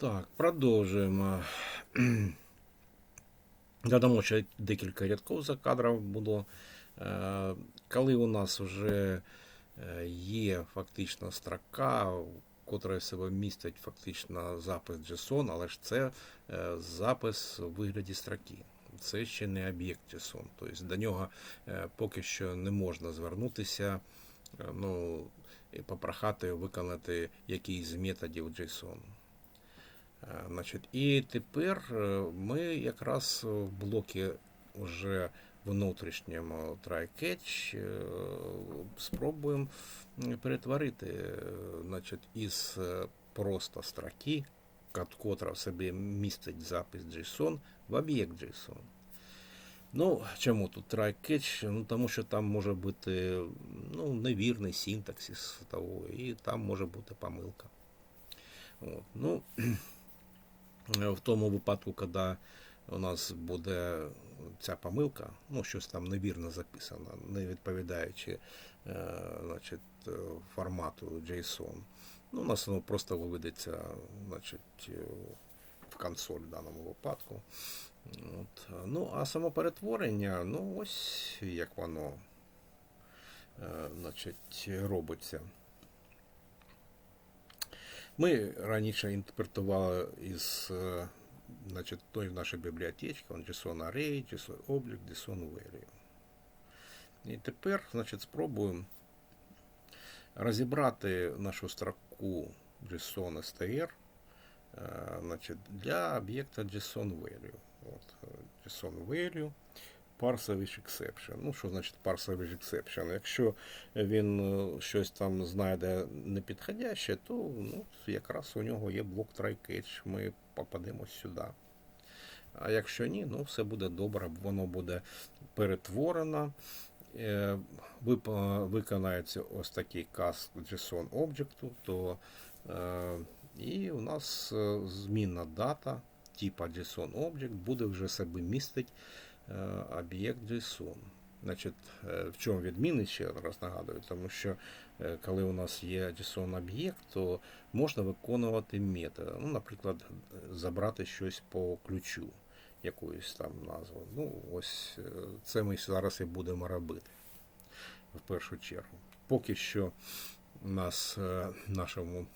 Так, продовжуємо. Додамо ще декілька рядків за кадром було. Е, Коли у нас вже е, є фактично строка, котра себе містить фактично запис JSON, але ж це е, запис у вигляді строки. Це ще не об'єкт JSON. Тобто до нього поки що не можна звернутися, ну, і попрохати виконати якийсь з методів JSON. Е, Значить, і тепер е, ми якраз в блокі вже внутрішньому try-catch е, спробуємо перетворити значить, із просто строки, котра в собі містить запис JSON, в об'єкт JSON. Ну, чому тут try-catch? Ну, тому що там може бути ну, невірний синтаксис того, і там може бути помилка. От. Ну, в тому випадку, коли у нас буде ця помилка, ну, щось там невірно записано, не відповідаючи е, значить, е, формату JSON, ну, у нас воно просто виведеться значить, е, в консоль в даному випадку. От. Ну, а самоперетворення, ну, ось як воно е, значить, робиться. Ми раніше інтерпретували із е, значить, той в нашій бібліотечці, он JSON Array, JSON Object, JSON Value. І тепер значить, спробуємо розібрати нашу строку JSON str значить, для об'єкта JSON Value. От, JSON Value, Parsevich Exception. Ну, що значить Parsevich Exception? Якщо він е, щось там знайде непідходяще, то ну, якраз у нього є блок try-catch, ми попадемо сюди. А якщо ні, ну все буде добре, воно буде перетворено. Е, Виконається ось такий каст JSON об'єкту, то е, і у нас е, змінна дата типа JSON Object буде вже себе містить е, об'єкт JSON. Значить, е, в чому відмінність, ще раз нагадую, тому що е, коли у нас є JSON об'єкт, то можна виконувати методи. Ну, наприклад, забрати щось по ключу, якоюсь там назву. Ну, ось е, це ми зараз і будемо робити в першу чергу. Поки що у нас е, в нашому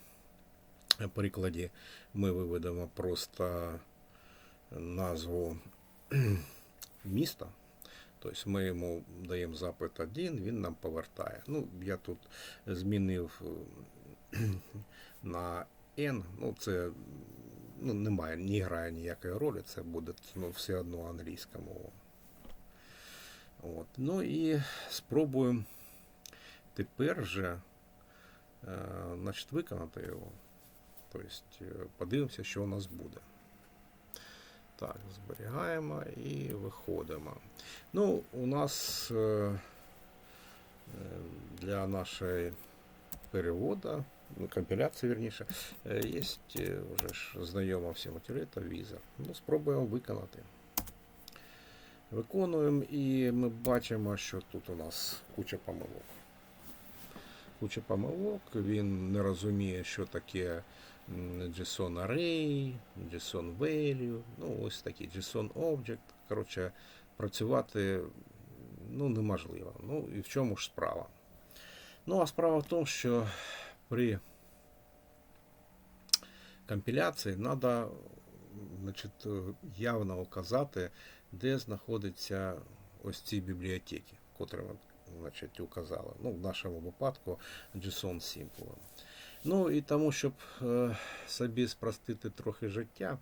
прикладі ми виведемо просто назву міста. Тобто ми йому даємо запит один, він нам повертає. Ну, я тут змінив е, на N, ну це ну, немає, не грає ніякої ролі, це буде ну, все одно англійська мова. От. Ну і спробуємо тепер же е, значить, виконати його. Тобто е, подивимося, що у нас буде. Так, зберігаємо і виходимо. Ну, у нас е, е, для нашої переводу, ну, компіляції, верніше, е, є вже ж знайома всім утиліта віза. Ну, спробуємо виконати. Виконуємо і ми бачимо, що тут у нас куча помилок. Куча помилок, він не розуміє, що таке JSON Array, JSON Value, ну ось такі JSON Object. Коротше, працювати ну, неможливо. Ну і в чому ж справа? Ну, а справа в тому, що при компіляції треба значить, явно указати, де знаходяться ось ці бібліотеки, котрі ми значить, указали. Ну, в нашому випадку JSON Simple. Ну і тому, щоб е, собі спростити трохи життя,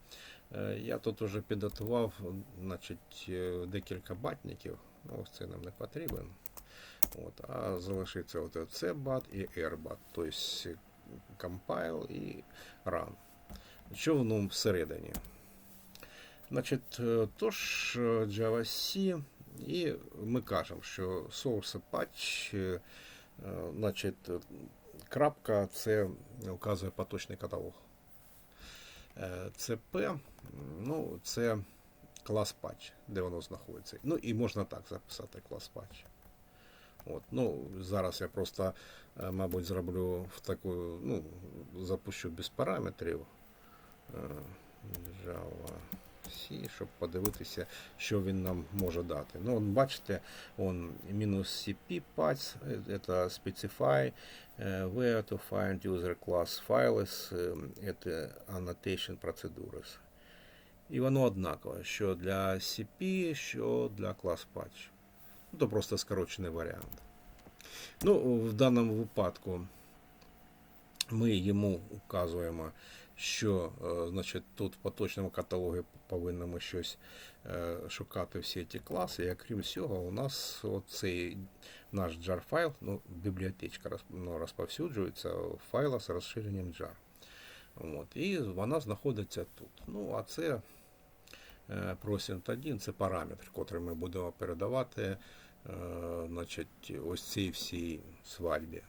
е, я тут уже підготував значить, е, декілька батників. Ну, ось це нам не потрібен. От, а залишиться от C бат і R бат, тобто compile і run. Що воно всередині? Значить, тож JavaC, і ми кажемо, що source patch, значить, крапка це вказує поточний каталог. Е, CP, ну, це клас patch, де воно знаходиться. Ну і можна так записати клас patch. От, ну, зараз я просто, е, мабуть, зроблю в таку, ну, запущу без параметрів е, Java C, щоб подивитися, що він нам може дати. Ну, от бачите, он мінус CP paths, е, это specify е, where to find user class files, е, это annotation procedures. І воно однакове, що для CP, що для клас patch. Ну, то просто скорочений варіант. Ну, в даному випадку ми йому указуємо, що е, значить, тут в поточному каталогі повинні ми щось е, шукати всі ті класи. І окрім всього, у нас цей наш jar файл, ну, бібліотечка ну, розповсюджується в файлах з розширенням jar. От, і вона знаходиться тут. Ну, а це е, 1 це параметр, котрий ми будемо передавати значить, ось цій всій свадьбі.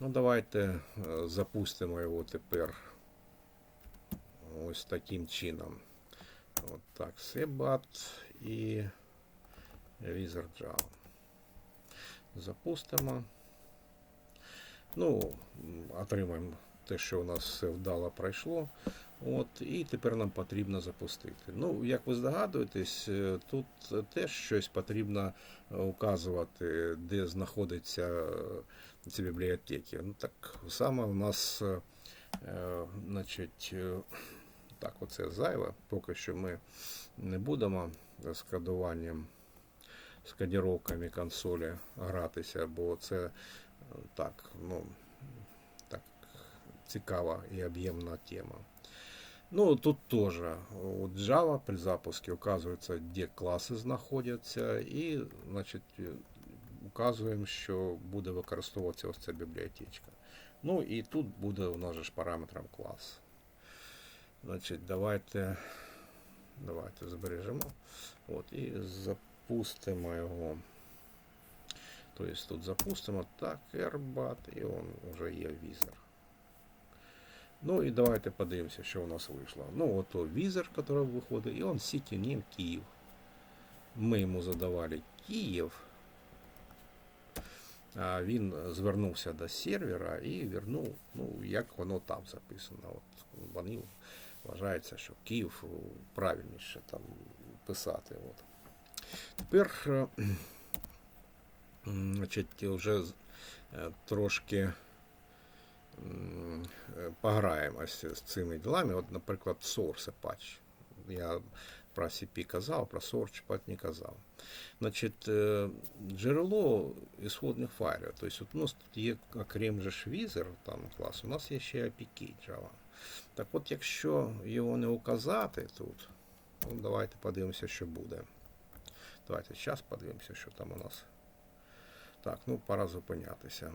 Ну, давайте запустимо його тепер ось таким чином. От так, Sebat і Java. Запустимо. Ну, отримаємо те, що у нас все вдало пройшло. От, і тепер нам потрібно запустити. Ну, як ви здогадуєтесь, е, тут теж щось потрібно е, указувати, де знаходиться е, ці бібліотеки. Ну так саме у нас, значить, так, оце зайве. Поки що ми не будемо з кодуванням, з кодіровками консолі гратися, бо це е, так, ну, так цікава і об'ємна тема. Ну, тут тоже от Java при запуске указується, де класи знаходяться, і, значить, е, указуємо, що буде використовуватися ось ця бібліотечка. Ну і тут буде у нас же ж параметром клас. Значить, давайте, давайте збережемо. От, і запустимо його. Тобто тут запустимо так, Airbat, і он вже є візер. Ну і давайте подивимося, що у нас вийшло. Ну, от візер, який виходить, і он City Name Київ. Ми йому задавали Київ. А він звернувся до сервера і вернув, ну, як воно там записано. От вони вважається, що Київ правильніше там писати. От. Тепер е, значить, вже е, трошки е, пограємося з цими ділами. От, наприклад, source Apache. Я про CP казав, про source patch не казав. Значить, е, джерело ісходних файлів. Тобто, у нас тут є, окрім же візер, там клас, у нас є ще APK Java. Так от, якщо його не указати тут, ну, давайте подивимося, що буде. Давайте зараз подивимося, що там у нас. Так, ну пора зупинятися.